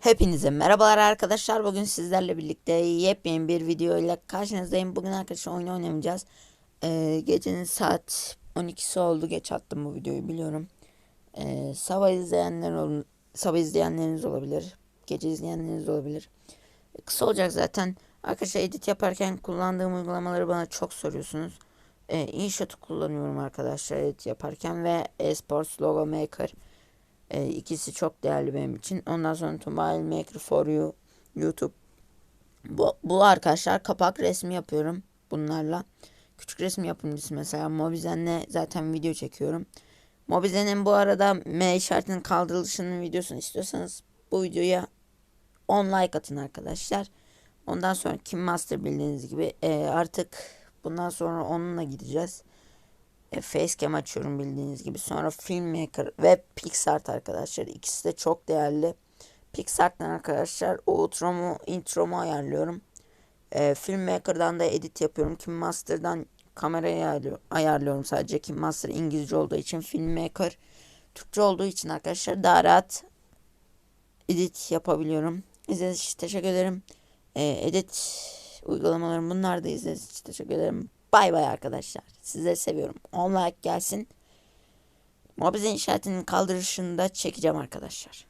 Hepinize merhabalar arkadaşlar. Bugün sizlerle birlikte yepyeni bir video ile karşınızdayım. Bugün arkadaşlar oyun oynamayacağız. Ee, gecenin saat 12'si oldu. Geç attım bu videoyu biliyorum. Ee, sabah izleyenler ol sabah izleyenleriniz olabilir. Gece izleyenleriniz olabilir. Kısa olacak zaten. Arkadaşlar edit yaparken kullandığım uygulamaları bana çok soruyorsunuz. Ee, InShot'u kullanıyorum arkadaşlar edit yaparken ve Esports Logo Maker. E, ikisi çok değerli benim için. Ondan sonra Mobile Maker for You, YouTube. Bu, bu arkadaşlar kapak resmi yapıyorum bunlarla. Küçük resim yapımcısı mesela Mobizen'le zaten video çekiyorum. Mobizen'in bu arada M işaretinin kaldırılışının videosunu istiyorsanız bu videoya 10 like atın arkadaşlar. Ondan sonra Kim Master bildiğiniz gibi e, artık bundan sonra onunla gideceğiz. E, Facecam açıyorum bildiğiniz gibi. Sonra Filmmaker ve PixArt arkadaşlar. İkisi de çok değerli. PixArt'tan arkadaşlar outro'mu, intro'mu ayarlıyorum. E, Filmmaker'dan da edit yapıyorum. KimMaster'dan kamerayı ayarlı- ayarlıyorum sadece. KimMaster İngilizce olduğu için Filmmaker Türkçe olduğu için arkadaşlar daha rahat edit yapabiliyorum. İzlediğiniz için teşekkür ederim. E, edit uygulamalarım bunlar da izlediğiniz için teşekkür ederim. Bay bay arkadaşlar. Sizleri seviyorum. 10 like gelsin. Mobizen işaretinin kaldırışını da çekeceğim arkadaşlar.